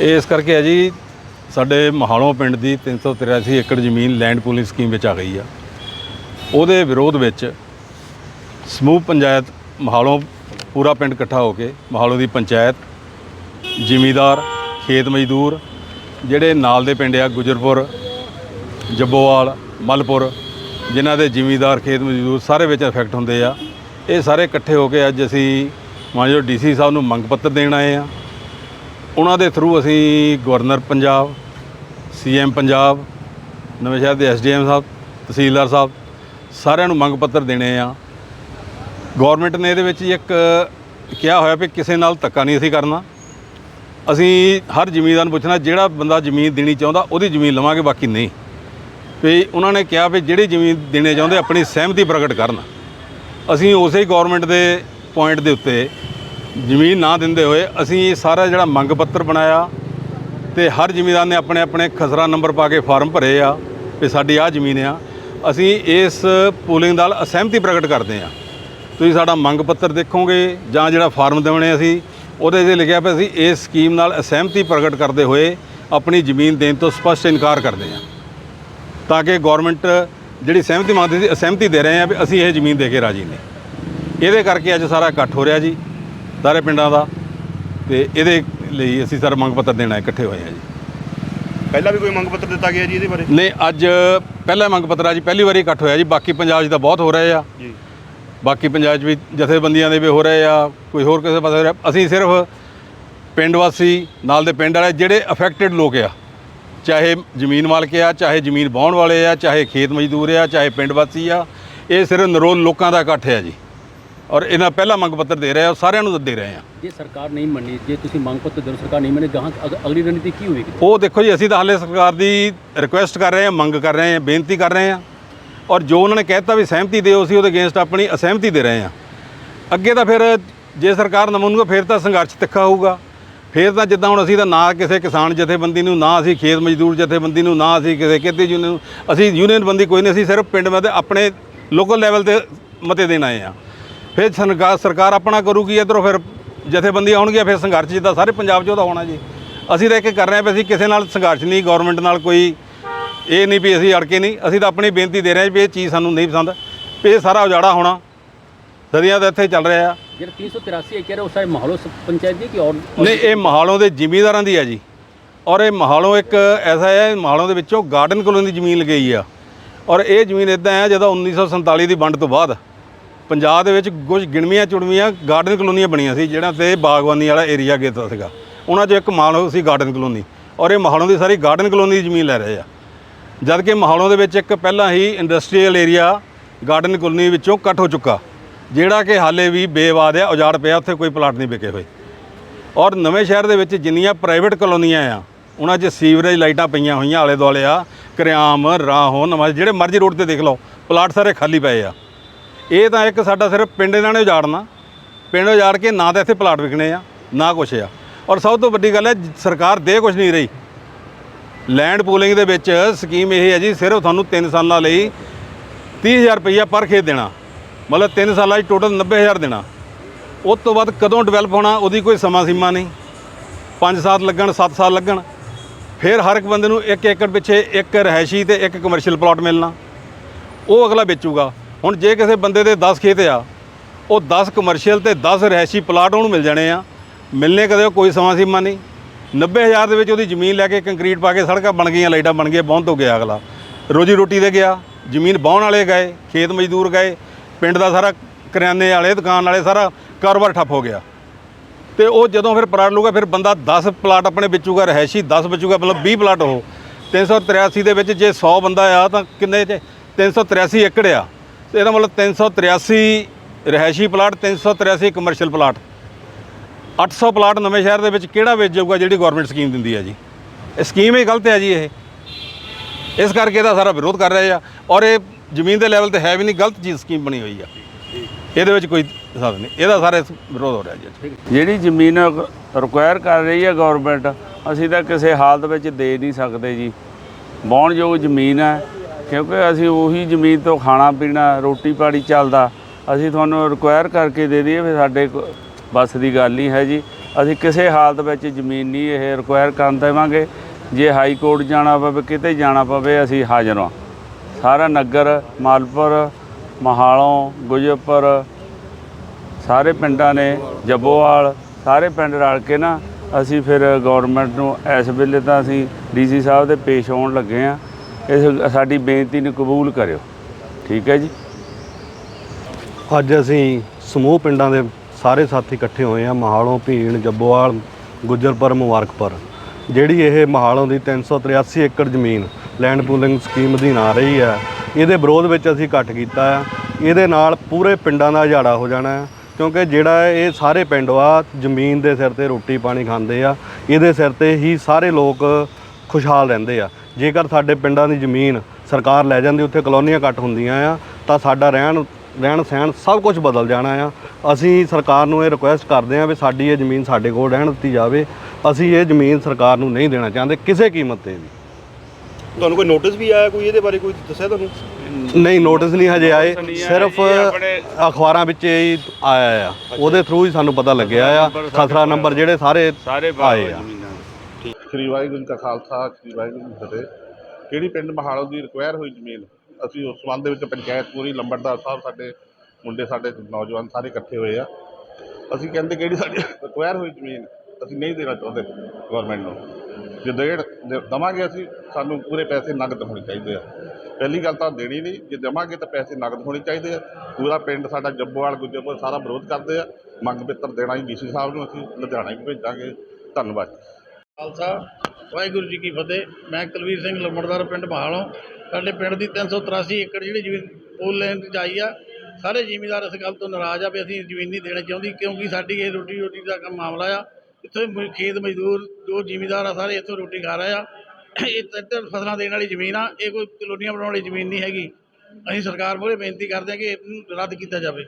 ਇਹ ਇਸ ਕਰਕੇ ਹੈ ਜੀ, ਸਾਡੇ ਮਹਾਲੋਂ ਪਿੰਡ ਦੀ 383 ਏਕੜ ਜ਼ਮੀਨ ਲੈਂਡ ਪੂਲਿੰਗ ਸਕੀਮ ਵਿੱਚ ਆ ਗਈ ਆ। ਉਹਦੇ ਵਿਰੋਧ ਵਿੱਚ ਸਮੂਹ ਪੰਚਾਇਤ ਮਹਾਲੋਂ ਪੂਰਾ ਪਿੰਡ ਇਕੱਠਾ ਹੋ ਕੇ ਮਹਾਲੋਂ ਦੀ ਪੰਚਾਇਤ, ਜ਼ਿਮੀਦਾਰ, ਖੇਤ ਮਜ਼ਦੂਰ, ਜਿਹੜੇ ਨਾਲ ਦੇ ਪਿੰਡ ਆ, ਗੁਜਰਪੁਰ, ਜੱਬੋਵਾਲ, ਮਲਪੁਰ, ਜਿਨ੍ਹਾਂ ਦੇ ਜ਼ਿਮੀਦਾਰ, ਖੇਤ ਮਜ਼ਦੂਰ ਸਾਰੇ ਵਿੱਚ ਇਫੈਕਟ ਹੁੰਦੇ ਆ। ਇਹ ਸਾਰੇ ਇਕੱਠੇ ਹੋ ਕੇ ਅੱਜ ਅਸੀਂ ਮਾਨਯੋਗ ਡੀਸੀ ਸਾਹਿਬ ਨੂੰ ਮੰਗ ਪੱਤਰ ਦੇਣ ਆਏ ਆ। ਉਹਨਾਂ ਦੇ ਥਰੂ ਅਸੀਂ ਗਵਰਨਰ ਪੰਜਾਬ ਸੀਐਮ ਪੰਜਾਬ, ਨਵੇਂ ਸ਼ਹਿਰ ਦੇ ਐਸਡੀਐਮ ਸਾਹਿਬ, ਤਹਿਸੀਲਦਾਰ ਸਾਹਿਬ, ਸਾਰਿਆਂ ਨੂੰ ਮੰਗ ਪੱਤਰ ਦੇਣੇ ਆ। ਗਵਰਨਮੈਂਟ ਨੇ ਇਹਦੇ ਵਿੱਚ ਇੱਕ ਕਿਹਾ ਹੋਇਆ ਵੀ ਕਿਸੇ ਨਾਲ ਧੱਕਾ ਨਹੀਂ ਅਸੀਂ ਕਰਨਾ। ਅਸੀਂ ਹਰ ਜ਼ਮੀਨਦਾਰ ਨੂੰ ਪੁੱਛਣਾ, ਜਿਹੜਾ ਬੰਦਾ ਜ਼ਮੀਨ ਦੇਣੀ ਚਾਹੁੰਦਾ, ਉਹਦੀ ਜ਼ਮੀਨ ਲਵਾਂਗੇ, ਬਾਕੀ ਨਹੀਂ। ਵੀ ਉਹਨਾਂ ਨੇ ਕਿਹਾ ਵੀ ਜਿਹੜੀ ਜ਼ਮੀਨ ਦੇਣੇ ਚਾਹੁੰਦੇ, ਆਪਣੀ ਸਹਿਮਤੀ ਪ੍ਰਗਟ ਕਰਨ। ਅਸੀਂ ਉਸੇ ਹੀ ਗਵਰਨਮੈਂਟ ਦੇ ਪੁਆਇੰਟ ਦੇ ਉੱਤੇ ਜ਼ਮੀਨ ਨਾ ਦਿੰਦੇ ਹੋਏ ਅਸੀਂ ਇਹ ਸਾਰਾ ਜਿਹੜਾ ਮੰਗ ਪੱਤਰ ਬਣਾਇਆ ਤੇ ਹਰ ਜ਼ਿਮੀਂਦਾਰ ਨੇ ਆਪਣੇ ਆਪਣੇ ਖਸਰਾ ਨੰਬਰ ਪਾ ਕੇ ਫਾਰਮ ਭਰੇ ਆ ਵੀ ਸਾਡੀ ਆਹ ਜ਼ਮੀਨ ਆ। ਅਸੀਂ ਇਸ ਪੂਲਿੰਗ ਨਾਲ ਅਸਹਿਮਤੀ ਪ੍ਰਗਟ ਕਰਦੇ ਆ। ਤੁਸੀਂ ਸਾਡਾ ਮੰਗ ਪੱਤਰ ਦੇਖੋਗੇ ਜਾਂ ਜਿਹੜਾ ਫਾਰਮ ਦੇਣੇ ਅਸੀਂ, ਉਹਦੇ 'ਤੇ ਲਿਖਿਆ ਪਿਆ ਅਸੀਂ ਇਸ ਸਕੀਮ ਨਾਲ ਅਸਹਿਮਤੀ ਪ੍ਰਗਟ ਕਰਦੇ ਹੋਏ ਆਪਣੀ ਜ਼ਮੀਨ ਦੇਣ ਤੋਂ ਸਪਸ਼ਟ ਇਨਕਾਰ ਕਰਦੇ ਆ। ਤਾਂ ਕਿ ਗਵਰਨਮੈਂਟ ਜਿਹੜੀ ਸਹਿਮਤੀ ਮੰਗਦੀ ਸੀ, ਅਸਹਿਮਤੀ ਦੇ ਰਹੇ ਆ ਵੀ ਅਸੀਂ ਇਹ ਜ਼ਮੀਨ ਦੇ ਕੇ ਰਾਜੀ ਨੇ। ਇਹਦੇ ਕਰਕੇ ਅੱਜ ਸਾਰਾ ਇਕੱਠ ਹੋ ਰਿਹਾ ਜੀ। ਸਾਰੇ ਪਿੰਡਾਂ ਦਾ ਤੇ ਇਹਦੇ ਲਈ ਅਸੀਂ ਸਾਰਾ ਮੰਗ ਪੱਤਰ ਦੇਣਾ ਇਕੱਠੇ ਹੋਏ ਆ ਜੀ। ਪਹਿਲਾਂ ਵੀ ਕੋਈ ਮੰਗ ਪੱਤਰ ਦਿੱਤਾ ਗਿਆ ਜੀ ਇਹਦੇ ਬਾਰੇ? ਨਹੀਂ ਅੱਜ ਪਹਿਲਾ ਮੰਗ ਪੱਤਰ ਆ ਜੀ ਪਹਿਲੀ ਵਾਰੀ ਇਕੱਠ ਹੋਇਆ ਜੀ ਬਾਕੀ ਪੰਜਾਬ 'ਚ ਤਾਂ ਬਹੁਤ ਹੋ ਰਹੇ ਆ। ਜੀ। ਬਾਕੀ ਪੰਜਾਬ 'ਚ ਵੀ ਜਥੇਬੰਦੀਆਂ ਦੇ ਵੀ ਹੋ ਰਹੇ ਆ ਕੋਈ ਹੋਰ ਕਿਸੇ ਪਾਸੇ ਹੋ ਰਿਹਾ। ਅਸੀਂ ਸਿਰਫ ਪਿੰਡ ਵਾਸੀ ਨਾਲ ਦੇ ਪਿੰਡ ਵਾਲੇ ਜਿਹੜੇ ਅਫੈਕਟਡ ਲੋਕ ਆ ਚਾਹੇ ਜ਼ਮੀਨ ਮਾਲਕ ਆ ਚਾਹੇ ਜ਼ਮੀਨ ਵਾਹੁਣ ਵਾਲੇ ਆ ਚਾਹੇ ਖੇਤ ਮਜ਼ਦੂਰ ਆ ਚਾਹੇ ਪਿੰਡ ਵਾਸੀ ਆ ਇਹ ਸਿਰਫ ਨਰੋਲ ਲੋਕਾਂ ਦਾ ਇਕੱਠ ਆ ਜੀ। ਔਰ ਇਹਨਾਂ ਪਹਿਲਾ ਮੰਗ ਪੱਤਰ ਦੇ ਰਹੇ ਆ ਸਾਰਿਆਂ ਨੂੰ ਦੇ ਰਹੇ ਆ। ਜੇ ਸਰਕਾਰ ਨਹੀਂ ਮੰਨੀ ਜੇ ਤੁਸੀਂ ਮੰਗ ਪੱਤਰ ਦਿਓ ਸਰਕਾਰ ਨਹੀਂ ਮੰਨੇ ਗਾਹਾਂ ਅਗ- ਅਗਲੀ ਰਣਨੀਤੀ ਕੀ ਹੋਵੇਗੀ? ਉਹ ਦੇਖੋ ਜੀ ਅਸੀਂ ਤਾਂ ਹਾਲੇ ਸਰਕਾਰ ਦੀ ਰਿਕੁਐਸਟ ਕਰ ਰਹੇ ਹਾਂ ਮੰਗ ਕਰ ਰਹੇ ਹਾਂ ਬੇਨਤੀ ਕਰ ਰਹੇ ਹਾਂ ਔਰ ਜੋ ਉਹਨਾਂ ਨੇ ਕਹਿਤਾ ਵੀ ਸਹਿਮਤੀ ਦਿਓ ਅਸੀਂ ਉਹਦੇ ਅਗੇਂਸਟ ਆਪਣੀ ਅਸਹਿਮਤੀ ਦੇ ਰਹੇ ਹਾਂ ਅੱਗੇ ਤਾਂ ਫਿਰ ਜੇ ਸਰਕਾਰ ਨਾ ਮੰਨੂਗਾ ਫਿਰ ਤਾਂ ਸੰਘਰਸ਼ ਤਿੱਖਾ ਹੋਊਗਾ। ਫਿਰ ਤਾਂ ਜਿੱਦਾਂ ਹੁਣ ਅਸੀਂ ਤਾਂ ਨਾ ਕਿਸੇ ਕਿਸਾਨ ਜਥੇਬੰਦੀ ਨੂੰ ਨਾ ਅਸੀਂ ਖੇਤ ਮਜ਼ਦੂਰ ਜਥੇਬੰਦੀ ਨੂੰ ਨਾ ਅਸੀਂ ਕਿਸੇ ਕਿਤੇ ਯੂਨੀਅਨ ਨੂੰ ਅਸੀਂ ਯੂਨੀਅਨ ਬੰਦੀ ਕੋਈ ਨਹੀਂ ਅਸੀਂ ਸਿਰਫ ਪਿੰਡ ਮਤੇ ਆਪਣੇ ਲੋਕਲ ਲੈਵਲ ਤੇ ਮਤੇ ਦੇਣ ਆਏ ਆ। ਫਿਰ ਸਰਕਾਰ ਸਰਕਾਰ ਆਪਣਾ ਕਰੂਗੀ ਇਧਰੋਂ ਫਿਰ ਜਥੇਬੰਦੀਆਂ ਆਉਣਗੀਆਂ ਫਿਰ ਸੰਘਰਸ਼ ਜਿੱਦਾਂ ਸਾਰੇ ਪੰਜਾਬ 'ਚ ਉਹਦਾ ਹੋਣਾ ਜੀ। ਅਸੀਂ ਤਾਂ ਇੱਕ ਕਰ ਰਹੇ ਹਾਂ ਵੀ ਅਸੀਂ ਕਿਸੇ ਨਾਲ ਸੰਘਰਸ਼ ਨਹੀਂ ਗਵਰਨਮੈਂਟ ਨਾਲ ਕੋਈ ਇਹ ਨਹੀਂ ਵੀ ਅਸੀਂ ਅੜ ਕੇ ਨਹੀਂ। ਅਸੀਂ ਤਾਂ ਆਪਣੀ ਬੇਨਤੀ ਦੇ ਰਹੇ ਹਾਂ ਵੀ ਇਹ ਚੀਜ਼ ਸਾਨੂੰ ਨਹੀਂ ਪਸੰਦ ਵੀ ਇਹ ਸਾਰਾ ਉਜਾੜਾ ਹੋਣਾ। ਸਦੀਆਂ ਦਾ ਇੱਥੇ ਚੱਲ ਰਿਹਾ ਜਿਹੜਾ 383 ਏਕੜ ਉਹ ਸਾਰੇ ਮਾਹੌਲ ਪੰਚਾਇਤ ਦੀ ਕਿ ਔਰ ਨਹੀਂ ਇਹ ਮਹਾਲੋਂ ਦੇ ਜ਼ਿਮੀਂਦਾਰਾਂ ਦੀ ਹੈ ਜੀ। ਔਰ ਇਹ ਮਹਾਲੋਂ ਇੱਕ ਐਸਾ ਹੈ ਮਹਾਲੋਂ ਦੇ ਵਿੱਚੋਂ ਗਾਰਡਨ ਕਲੋਨੀ ਦੀ ਜ਼ਮੀਨ ਲਗਈ ਆ। ਔਰ ਇਹ ਜ਼ਮੀਨ ਇਦਾਂ ਹੈ ਜਦੋਂ 1947 ਦੀ ਵੰਡ ਤੋਂ ਬਾਅਦ ਪੰਜਾਬ ਦੇ ਵਿੱਚ ਕੁਝ ਗਿਣਵੀਆਂ ਚੁਣਵੀਆਂ ਗਾਰਡਨ ਕਲੋਨੀਆਂ ਬਣੀਆਂ ਸੀ, ਜਿਹੜਾ ਤੇ ਬਾਗਬਾਨੀ ਵਾਲਾ ਏਰੀਆ ਕੀਤਾ ਸੀਗਾ। ਉਹਨਾਂ 'ਚ ਇੱਕ ਮਾਹਲੋਂ ਸੀ ਗਾਰਡਨ ਕਲੋਨੀ ਔਰ ਇਹ ਮਹਾਲੋਂ ਦੀ ਸਾਰੀ ਗਾਰਡਨ ਕਲੋਨੀ ਦੀ ਜ਼ਮੀਨ ਲੈ ਰਹੇ ਆ। ਜਦ ਕਿ ਮਹਾਲੋਂ ਦੇ ਵਿੱਚ ਇੱਕ ਪਹਿਲਾਂ ਹੀ ਇੰਡਸਟਰੀਅਲ ਏਰੀਆ ਗਾਰਡਨ ਕਲੋਨੀ ਵਿੱਚੋਂ ਕੱਟ ਹੋ ਚੁੱਕਾ, ਜਿਹੜਾ ਕਿ ਹਾਲੇ ਵੀ ਬੇਵਾਦ ਆ ਉਜਾੜ ਪਿਆ, ਉੱਥੇ ਕੋਈ ਪਲਾਟ ਨਹੀਂ ਵਿਕੇ ਹੋਏ। ਔਰ ਨਵੇਂ ਸ਼ਹਿਰ ਦੇ ਵਿੱਚ ਜਿੰਨੀਆਂ ਪ੍ਰਾਈਵੇਟ ਕਲੋਨੀਆਂ ਆ, ਉਹਨਾਂ 'ਚ ਸੀਵਰੇਜ ਲਾਈਟਾਂ ਪਈਆਂ ਹੋਈਆਂ ਆਲੇ ਦੁਆਲੇ ਆ, ਕਰਿਆਮ, ਰਾਹੋਂ, ਨਵਾਂ, ਜਿਹੜੇ ਮਰਜ਼ੀ ਰੋਡ ਤੇ ਦੇਖ ਲਓ, ਪਲਾਟ ਸਾਰੇ ਖਾਲੀ ਪਏ ਆ। ਇਹ ਤਾਂ ਇੱਕ ਸਾਡਾ ਸਿਰਫ ਪਿੰਡ ਇਹਨਾਂ ਨੇ ਉਜਾੜਨਾ। ਪਿੰਡ ਉਜਾੜ ਕੇ ਨਾ ਤਾਂ ਇੱਥੇ ਪਲਾਟ ਵਿਕਣੇ ਆ, ਨਾ ਕੁਛ ਆ। ਔਰ ਸਭ ਤੋਂ ਵੱਡੀ ਗੱਲ ਹੈ ਸਰਕਾਰ ਦੇ ਕੁਛ ਨਹੀਂ ਰਹੀ। ਲੈਂਡ ਪੂਲਿੰਗ ਦੇ ਵਿੱਚ ਸਕੀਮ ਇਹ ਹੈ ਜੀ, ਸਿਰਫ ਤੁਹਾਨੂੰ 3 ਸਾਲਾਂ ਲਈ 30000 ਰੁਪਈਆ ਪਰ ਖੇਤ ਦੇਣਾ। ਮਤਲਬ 3 ਸਾਲਾਂ 'ਚ ਟੋਟਲ 90000 ਦੇਣਾ। ਉਸ ਤੋਂ ਬਾਅਦ ਕਦੋਂ ਡਿਵੈਲਪ ਹੋਣਾ, ਉਹਦੀ ਕੋਈ ਸਮਾਂ ਸੀਮਾ ਨਹੀਂ। 5 ਸਾਲ ਲੱਗਣ 7 ਸਾਲ ਲੱਗਣ। ਫਿਰ ਹਰ ਇੱਕ ਬੰਦੇ ਨੂੰ ਇੱਕ ਏਕੜ ਪਿੱਛੇ ਇੱਕ ਰਹਿਸ਼ੀ ਤੇ ਇੱਕ ਕਮਰਸ਼ੀਅਲ ਪਲਾਟ ਮਿਲਣਾ। ਉਹ ਅਗਲਾ ਵੇਚੂਗਾ। ਹੁਣ ਜੇ ਕਿਸੇ ਬੰਦੇ ਦੇ 10 ਖੇਤ ਆ, ਉਹ 10 ਕਮਰਸ਼ੀਅਲ ਤੇ 10 ਰਹਿਸ਼ੀ ਪਲਾਟ ਉਹਨੂੰ ਮਿਲ ਜਾਣੇ ਆ। ਮਿਲਨੇ ਕਦੇ ਕੋਈ ਸਮਾਂ ਸੀਮਾ ਨਹੀਂ। 90000 ਦੇ ਵਿੱਚ ਉਹਦੀ ਜ਼ਮੀਨ ਲੈ ਕੇ ਕੰਕਰੀਟ ਪਾ ਕੇ ਸੜਕਾਂ ਬਣ ਗਈਆਂ, ਲਾਈਟਾਂ ਬਣ ਗਈਆਂ, ਬਹੁਤ ਹੋ ਗਿਆ ਅਗਲਾ। ਰੋਜੀ ਰੋਟੀ ਤੇ ਗਿਆ, ਜ਼ਮੀਨ ਬਾਹਣ ਵਾਲੇ ਗਏ, ਖੇਤ ਮਜ਼ਦੂਰ ਗਏ, ਪਿੰਡ ਦਾ ਸਾਰਾ ਕਰਿਆਨੇ ਵਾਲੇ, ਦੁਕਾਨ ਵਾਲੇ, ਸਾਰਾ ਕਾਰੋਬਾਰ ਠੱਪ ਹੋ ਗਿਆ। ਤੇ ਉਹ ਜਦੋਂ ਫਿਰ ਪਲਾਟ ਲੂਗਾ ਫਿਰ ਬੰਦਾ 10 ਪਲਾਟ ਆਪਣੇ ਵੇਚੂਗਾ ਰਹਿਸ਼ੀ 10 ਵੇਚੂਗਾ, ਮਤਲਬ 20 ਪਲਾਟ ਉਹ। 383 ਦੇ ਵਿੱਚ ਜੇ 100 ਬੰਦਾ ਆ, ਤਾਂ ਕਿੰਨੇ 383 ਏਕੜ ਆ। ਤੇ ਇਹਦਾ ਮਤਲਬ 383 ਰਹਿائشੀ ਪਲਾਟ 383 ਕਮਰਸ਼ੀਅਲ ਪਲਾਟ। 800 ਪਲਾਟ ਨਵੇਂ ਸ਼ਹਿਰ ਦੇ ਵਿੱਚ ਕਿਹੜਾ ਵੇਚ ਜਾਊਗਾ ਜਿਹੜੀ ਗਵਰਨਮੈਂਟ ਸਕੀਮ ਦਿੰਦੀ ਹੈ ਜੀ? ਇਹ ਸਕੀਮ ਹੀ ਗਲਤ ਹੈ ਜੀ ਇਹ। ਇਸ ਕਰਕੇ ਇਹਦਾ ਸਾਰਾ ਵਿਰੋਧ ਕਰ ਰਹੇ ਆ ਔਰ ਇਹ ਜ਼ਮੀਨ ਦੇ ਲੈਵਲ ਤੇ ਹੈ ਵੀ ਨਹੀਂ, ਗਲਤ ਚੀਜ਼ ਸਕੀਮ ਬਣੀ ਹੋਈ ਆ। ਇਹਦੇ ਵਿੱਚ ਕੋਈ ਹਿਸਾਬ ਨਹੀਂ, ਇਹਦਾ ਸਾਰਾ ਵਿਰੋਧ ਹੋ ਰਿਹਾ ਜੀ ਜਿਹੜੀ ਜ਼ਮੀਨ ਰਿਕੁਆਇਰ ਕਰ ਰਹੀ ਹੈ ਗਵਰਨਮੈਂਟ ਅਸੀਂ ਤਾਂ ਕਿਸੇ ਹਾਲਤ ਵਿੱਚ ਦੇ ਨਹੀਂ ਸਕਦੇ ਜੀ। ਬੌਣਯੋਗ ਜ਼ਮੀਨ ਹੈ ਕਿਉਂਕਿ ਅਸੀਂ ਉਹੀ ਜ਼ਮੀਨ ਤੋਂ ਖਾਣਾ ਪੀਣਾ, ਰੋਟੀ ਪਾਣੀ ਚੱਲਦਾ, ਅਸੀਂ ਤੁਹਾਨੂੰ ਰਿਕੁਆਇਰ ਕਰਕੇ ਦੇ ਦਈਏ ਫਿਰ ਸਾਡੇ ਕੋ- ਬਸ ਦੀ ਗੱਲ ਨਹੀਂ ਹੈ ਜੀ। ਅਸੀਂ ਕਿਸੇ ਹਾਲਤ ਵਿੱਚ ਜ਼ਮੀਨ ਨਹੀਂ ਇਹ ਰਿਕੁਆਇਰ ਕਰਨ ਦੇਵਾਂਗੇ। ਜੇ ਹਾਈ ਕੋਰਟ ਜਾਣਾ ਪਵੇ, ਕਿਤੇ ਜਾਣਾ ਪਵੇ, ਅਸੀਂ ਹਾਜ਼ਰ ਹਾਂ। ਸਾਰਾ ਨਗਰ, ਮਾਲਪੁਰ, ਮਹਾਲੋਂ ਗੁਜਰਪੁਰ ਸਾਰੇ ਪਿੰਡਾਂ ਨੇ, ਜੱਬੋਵਾਲ, ਸਾਰੇ ਪਿੰਡ ਰਲ ਕੇ ਨਾ ਅਸੀਂ ਫਿਰ ਗਵਰਨਮੈਂਟ ਨੂੰ ਇਸ ਵੇਲੇ ਤਾਂ ਅਸੀਂ ਡੀਸੀ ਸਾਹਿਬ ਦੇ ਪੇਸ਼ ਹੋਣ ਲੱਗੇ ਆ ਇਸ ਸਾਡੀ ਬੇਨਤੀ ਨੂੰ ਕਬੂਲ ਕਰਿਓ। ਠੀਕ ਹੈ ਜੀ? ਅੱਜ ਅਸੀਂ ਸਮੂਹ ਪਿੰਡਾਂ ਦੇ ਸਾਰੇ ਸਾਥੀ ਇਕੱਠੇ ਹੋਏ ਆ ਮਹਾਲੋਂ ਭੀਣ ਜੱਬੋਵਾਲ, ਗੁੱਜਰਪੁਰ, ਮੁਬਾਰਕਪੁਰ, ਜਿਹੜੀ ਇਹ ਮਹਾਲੋਂ ਦੀ 383 ਏਕੜ ਜ਼ਮੀਨ ਲੈਂਡ ਪੂਲਿੰਗ ਸਕੀਮ ਅਧੀਨ ਆ ਰਹੀ ਹੈ, ਇਹਦੇ ਵਿਰੋਧ ਵਿੱਚ ਅਸੀਂ ਇਕੱਠ ਕੀਤਾ ਆ ਇਹਦੇ ਨਾਲ ਪੂਰੇ ਪਿੰਡਾਂ ਦਾ ਉਜਾੜਾ ਹੋ ਜਾਣਾ ਹੈ, ਕਿਉਂਕਿ ਜਿਹੜਾ ਇਹ ਸਾਰੇ ਪਿੰਡ ਵਾ ਜ਼ਮੀਨ ਦੇ ਸਿਰ ਤੇ ਰੋਟੀ ਪਾਣੀ ਖਾਂਦੇ ਆ, ਇਹਦੇ ਸਿਰ ਤੇ ਹੀ ਸਾਰੇ ਲੋਕ ਖੁਸ਼ਹਾਲ ਰਹਿੰਦੇ ਆ। ਜੇਕਰ ਸਾਡੇ ਪਿੰਡਾਂ ਦੀ ਜ਼ਮੀਨ ਸਰਕਾਰ ਲੈ ਜਾਂਦੀ ਉੱਥੇ ਕਲੋਨੀਆਂ ਕੱਟ ਹੁੰਦੀਆਂ ਆ ਤਾਂ ਸਾਡਾ ਰਹਿਣ ਰਹਿਣ ਸਹਿਣ ਸਭ ਕੁਝ ਬਦਲ ਜਾਣਾ ਆ। ਅਸੀਂ ਸਰਕਾਰ ਨੂੰ ਇਹ ਰਿਕੁਐਸਟ ਕਰਦੇ ਆ ਵੀ ਸਾਡੀ ਇਹ ਜ਼ਮੀਨ ਸਾਡੇ ਕੋਲ ਰਹਿਣ ਦਿੱਤੀ ਜਾਵੇ। ਅਸੀਂ ਇਹ ਜ਼ਮੀਨ ਸਰਕਾਰ ਨੂੰ ਨਹੀਂ ਦੇਣਾ ਚਾਹੁੰਦੇ ਕਿਸੇ ਕੀਮਤ ਤੇ ਵੀ। ਤੁਹਾਨੂੰ ਕੋਈ ਨੋਟਿਸ ਵੀ ਆਇਆ ਕੋਈ ਇਹਦੇ ਬਾਰੇ ਕੋਈ ਦੱਸਿਆ ਤੁਹਾਨੂੰ? ਨਹੀਂ ਨੋਟਿਸ ਨਹੀਂ ਹਜੇ ਆਏ। ਸਿਰਫ ਅਖਬਾਰਾਂ ਵਿੱਚ ਹੀ ਆਇਆ ਆ। ਉਹਦੇ ਥਰੂ ਹੀ ਸਾਨੂੰ ਪਤਾ ਲੱਗਿਆ ਆ। ਖਸਰਾ ਨੰਬਰ ਜਿਹੜੇ ਸਾਰੇ ਸਾਰੇ ਆਏ ਆ। ਸ੍ਰੀ ਵਾਹਿਗੁਰੂ ਜੀ ਕਾ ਖਾਲਸਾ, ਸ੍ਰੀ ਵਾਹਿਗੁਰੂ ਜੀ ਕੀ ਫਤਿਹ। ਜਿਹੜੀ ਪਿੰਡ ਮਹਾਲੋ ਦੀ ਰਿਕੁਆਇਰ ਹੋਈ ਜ਼ਮੀਨ? ਅਸੀਂ ਉਸ ਸੰਬੰਧ ਦੇ ਵਿੱਚ ਪੰਚਾਇਤ ਪੂਰੀ, ਲੰਬੜਦਾਰ ਸਾਹਿਬ ਸਾਡੇ, ਮੁੰਡੇ ਸਾਡੇ, ਨੌਜਵਾਨ ਸਾਰੇ ਇਕੱਠੇ ਹੋਏ ਆ। ਅਸੀਂ ਕਹਿੰਦੇ ਕਿਹੜੀ ਸਾਡੀ ਰਿਕੁਆਇਰ ਹੋਈ ਜ਼ਮੀਨ? ਅਸੀਂ ਨਹੀਂ ਦੇਣਾ ਚਾਹੁੰਦੇ ਗਵਰਨਮੈਂਟ ਨੂੰ। ਜੇ ਦੇਣ ਦੇ- ਦੇਵਾਂਗੇ ਅਸੀਂ, ਸਾਨੂੰ ਪੂਰੇ ਪੈਸੇ ਨਗਦ ਹੋਣੇ ਚਾਹੀਦੇ ਆ। ਪਹਿਲੀ ਗੱਲ ਤਾਂ ਦੇਣੀ ਨਹੀਂ, ਜੇ ਦੇਵਾਂਗੇ ਤਾਂ ਪੈਸੇ ਨਗਦ ਹੋਣੇ ਚਾਹੀਦੇ ਆ। ਪੂਰਾ ਪਿੰਡ ਸਾਡਾ ਜੱਬੋਵਾਲ, ਗੁੱਜਰਪੁਰ ਸਾਰਾ ਵਿਰੋਧ ਕਰਦੇ ਆ। ਮੰਗ ਪੱਤਰ ਦੇਣਾ ਹੀ ਡੀਸੀ ਸਾਹਿਬ ਨੂੰ, ਅਸੀਂ ਲੁਧਿਆਣਾ ਵੀ ਭੇਜਾਂਗੇ। ਧੰਨਵਾਦ। ਖਾਲਸਾ, ਵਾਹਿਗੁਰੂ ਜੀ ਕੀ ਫਤਿਹ। ਮੈਂ ਕੁਲਵੀਰ ਸਿੰਘ ਲੰਬੜਦਾਰ, ਪਿੰਡ ਮਹਾਲੋਂ ਸਾਡੇ ਪਿੰਡ ਦੀ 383 ਏਕੜ ਜਿਹੜੀ ਜ਼ਮੀਨ, ਪੋਲ ਲੈਣ ਦੀ ਜਾਈ ਆ। ਸਾਰੇ ਜ਼ਿਮੀਦਾਰ ਇਸ ਗੱਲ ਤੋਂ ਨਾਰਾਜ਼ ਆ ਵੀ ਅਸੀਂ ਜ਼ਮੀਨ ਨਹੀਂ ਦੇਣੀ ਚਾਹੁੰਦੀ, ਕਿਉਂਕਿ ਸਾਡੀ ਇਹ ਰੋਟੀ ਰੋਟੀ ਦਾ ਕੰਮ ਮਾਮਲਾ ਆ। ਇੱਥੇ ਖੇਤ ਮਜ਼ਦੂਰ ਜੋ ਜ਼ਿਮੀਦਾਰ ਆ ਸਾਰੇ, ਇੱਥੋਂ ਰੋਟੀ ਖਾ ਰਹੇ ਆ। ਇਹ ਤਿੰਨ ਫਸਲਾਂ ਦੇਣ ਵਾਲੀ ਜ਼ਮੀਨ ਆ, ਇਹ ਕੋਈ ਕਲੋਨੀਆਂ ਬਣਾਉਣ ਵਾਲੀ ਜ਼ਮੀਨ ਨਹੀਂ ਹੈਗੀ। ਅਸੀਂ ਸਰਕਾਰ ਮੂਹਰੇ ਬੇਨਤੀ ਕਰਦੇ ਹਾਂ ਕਿ ਇਹਨੂੰ ਰੱਦ ਕੀਤਾ ਜਾਵੇ।